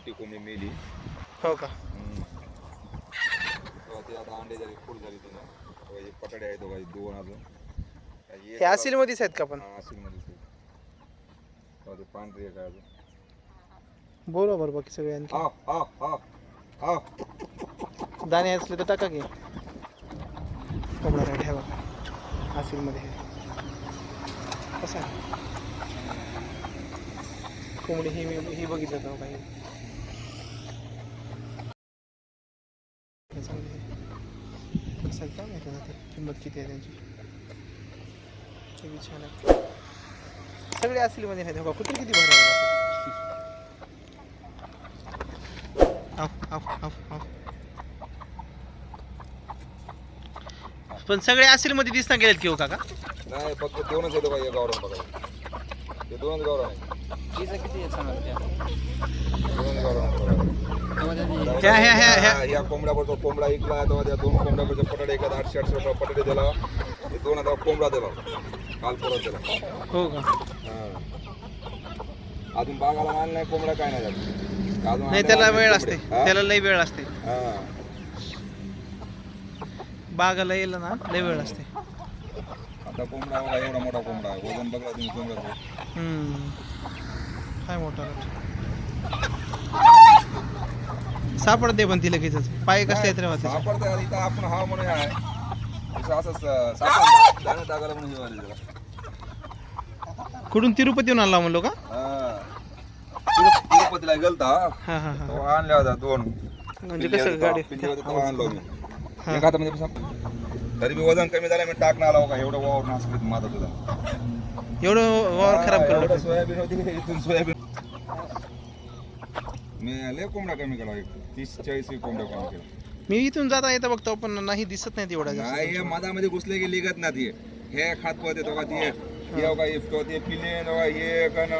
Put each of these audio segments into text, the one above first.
मोठी कोंबडी मेली. हो का? हम्म. तेव्हा ते आता अंडे झाली फुल झाली तिला तेव्हा हे पटाडे आहेत दोघा दोन अजून. काही एक हे असिल मध्येच आहेत का पण? हा. तेव्हा ते पांढरी एक आहे अजून. बोला बरं बाकी सगळे आणखी. हा हा हा हा दाणे असले तर टाका की. कोंबडा आहे बघा. आसिलमध्ये हे. कसं आहे? कोंबडी ही मी ही बघितलं का काही चांगली आहे काय माहिती आता ते किंमत किती आहे त्यांची ते बी छान आहे सगळे आसिलमध्ये आहेत बघा कुठे किती आव पण सगळे आसिलमध्ये दिसना गेलेत की हो काका नाही फक्त दोनच येतो पाहिजे गावरान बघा ते किती. ह्या ह्या ह्या ह्या. या- कोंबडा ऐकला तेव्हा त्या दोन पटाडे आठशे आठशे रुपये पटाडे दिला. ते दोन हजार कोंबडा दिला. काल परत दिला. हो का? हा. अजून बागाला नाही कोंबडा काय नाही झालं. अजून नाही त्याला वेळ. असते. हा? त्याला लई वेळ असते. हा. बागाला येईल ना लई वेळ असते. आता कोंबडा बघा एवढा मोठा कोंबडा आहे वजन बघा तुम्ही कोंबड्याचं हम्म. काय मोठा. सापडते पण ती लगेचच पाय कसले आहेत रे बा त्याचे? सापडते इथं आपण हा म्हणून आहे असं स- सापड दाणे टाकायला म्हणून हे जरा. कुठून तिरुपतीहून आणला म्हणलो का हा. तिरु- तिरुपतीला गेलता हा हा हा तेव्हा आणल्या होत्या दोन म्हणजे पिल्ले कसं होते गाडी तेव्हा- पिल्ले होते तेव्हा आणलो मी. एका हातामध्ये बसा. तरी बी वजन कमी झालं मी टाकणार आला बघा एवढं वावर नासलीत माझा तुझा एवढं वावर खराब एवढं सोयाबीन होती की इथून सोयाबीन. मी लय कोंबडा कमी केला एक तीस चाळीस कोंबड्या कमी केला. मी इथून जाता येता बघतो पण नाही दिसत नाही एवढा जास्त. नाही हे मधामध्ये घुसले की लिगत ना ती. हे खात पळते तो का ती. हे. बघा तो हे कन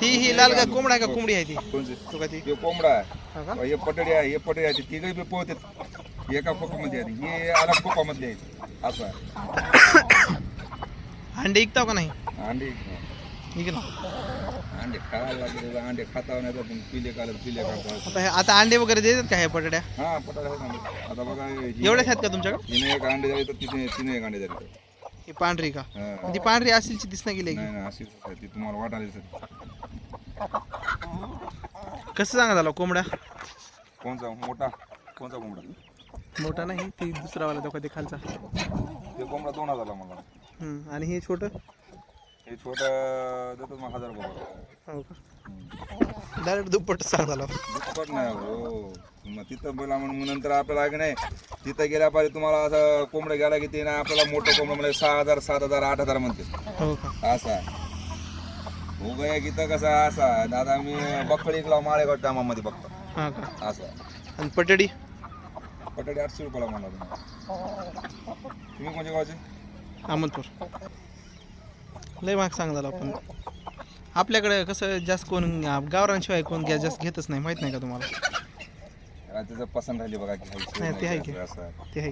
ती ही लाल का कोंबडा आहे का कोंबडी आहे ती? कोणचे? तो का ती? हे कोंबडा आहे. हा पटडी आहे हे पटडी आहे. ती तिघही बी पोहते एका खोपामध्ये आहे ती. हे अलग खोपामधली आहे असं अंडे विकताव का नाही? अंडे विक ना. अंडे खायला लागले अंडे खाता नाही तर पिले काढत पिले काढतात आता हे आता अंडे वगैरे देतात का हे पटड्या हा आहेत अंडे. आता बघा ही- एवढेच आहेत का तुमच्याकडे? हिने एक अंडे झाले तर तिने तिने एक अंडे झाले ही पांढरी का? हा. ती पांढरी असेलची दिसना गेली नाही नाही अशीच आहे. ती तुम्हाला वाटायला कसं सांगा झालं कोंबड्या कोणचा? मोठा? कोणचा कोंबडा? मोठा नाही ती दुसरावाला तो कधी खालचा. ते कोंबडा दोन हजारला मला हम्म. आणि हे छोटं? हे छोटं देतो मग हजार रुपये. हो का? डायरेक्ट दुप्पट सांग झाला दुप्पट नाही हो. मग तिथं बोला म्हणून मग नंतर आपल्याला की नाही तिथं गेल्या पाहिजे तुम्हाला असं कोंबडं गेला की ते ना आपल्याला मोठं कोंबडं म्हणजे सहा हजार सात हजार आठ हजार म्हणते. हो का? असं आहे. हो गया की तर कसं आहे, असं आहे. दादा मी बकडी इकला माळेगाव टामामध्ये बघतो. हा का? असं आहे. आणि पटडी? बटाटे आठशे रुपयाला म्हणला तुम्ही. तुम्ही कोणत्या गावचे? अहमदपूर. लय महाग सांग झाला पण आपल्याकडे कसं जास्त कोण गावरांशिवाय कोण गॅस जास्त घेतच नाही. माहीत नाही का तुम्हाला? पसंत राहिली बघा की नाही, ते आहे की. असं ते आहे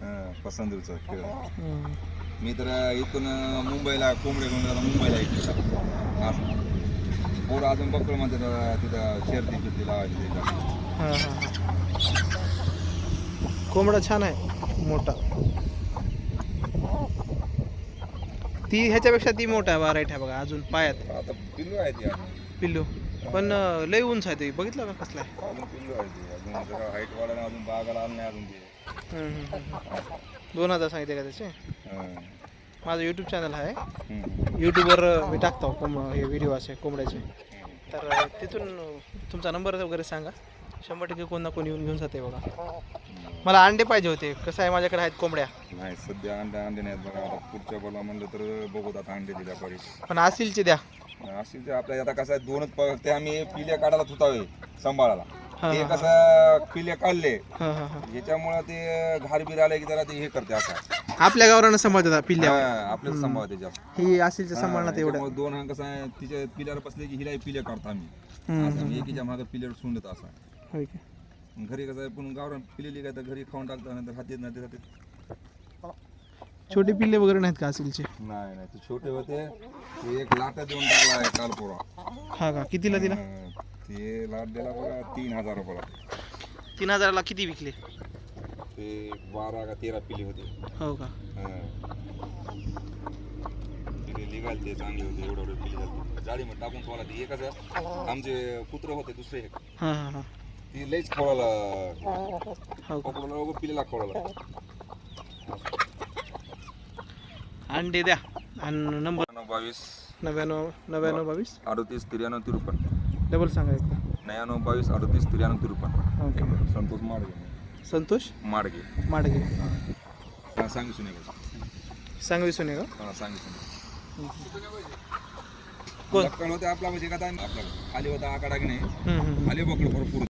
हं, पसंतीचं खेळ. हम्म. मी तर इथून मुंबईला कोंबडे घेऊन गेला मुंबईला इकडे पोरं अजून बकळ म्हणते तिथं शेरती फिरती लावायची तिथं. हा हा हा. कोंबडा छान आहे. मोठा. ती ह्याच्यापेक्षा ती मोठा आहे बाराईट आहे बघा अजून पायात. आता पिल्लू आहे ती अजून पिल्लू. पण अं, लय उंच आहे ते. बघितलं का कसला आहे? अजून पिल्लू आहे ती. अजून जरा हाईट वाढायला अजून बागाला आलं नाही अजून ते. हम्म, हम्म, हम्म. दोन हजार सांगितले का त्याचे? हं. माझं यूट्यूब चॅनल आहे. हं. यूट्यूबवर मी टाकतो कोंब हे व्हिडिओ असे कोंबड्याचे. तर तिथून तुमचा नंबर वगैरे सांगा. शंभर टक्के कोण ना कोण येऊन घेऊन जाते बघा. मला अंडे पाहिजे होते. कसं आहे माझ्याकडे आहेत कोंबड्या. नाही सध्या अंडे अंडे नाहीत बघा. आता पुढच्या बोला म्हणलं तर बघू आता अंडे दिल्या पाहिजे. पण आसिलचे द्या. अशी ते आपल्या आता कसं आहे दोनच प- ते आम्ही पिले काढायला होतावे सांभाळायला. ते कसं पिले काढले हां हां हां. याच्यामुळे ते घार बीर आले की जरा ते हे करते असं. आपल्या गावरानं सांभाळतात पिल्ल्या. आपल्याला सांभाळ त्याच्यात ही आसिलचे सांभाळणार एवढं. त्याच्यामुळे दोन हा कसं आहे तिच्या पिल्यावर बसले की हिला पिले काढतो आम्ही. असं आम्ही एकीच्या मागे पिल्यावर सोडून देतो असं. होय की. घरी कसं आहे पण गावरान पिलेली काय तर घरी खाऊन टाकतो नंतर हातीत नाही ते छोटे पिल्ले वगैरे नाहीत का आसिलचे नाही नाही ते छोटे होते. ते एक लाटा देऊन टाकला आहे काल पोरा हा का? कितीला दिला? ते लाट दिला बघा तीन हजार रुपयाला तीन हजाराला किती विकले? ते बारा का तेरा पिली होते. हो का? तिथे निघाल ते चांगले होते एवढं एवढे पिली झाली. जाळी मध्ये टाकून ठेवायला ते एकच आमचे कुत्र होते दुसरे. एक हां हां हां. ती लईच खवळाला हो का? पकडून उभं पिलेला खवळाला अंडे द्या. आणि नंबर बावीस. नव्याण्णव नव्याण्णव बावीस. अडतीस त्र्याण्णव तिरुपन्न. डबल सांगा एकदा. नव्याण्णव बावीस अडतीस त्र्याण्णव तिरुपन्न. ओके. संतोष माडगे. संतोष? माडगे. माडगे. हा सांगू सुने सांगवी सोने का हा सांगू सुने कोण होते आपला म्हणजे का आपला खाली होता आकडा की नाही? हम्म, हम्म, हम्म. खाली बकड भरपूर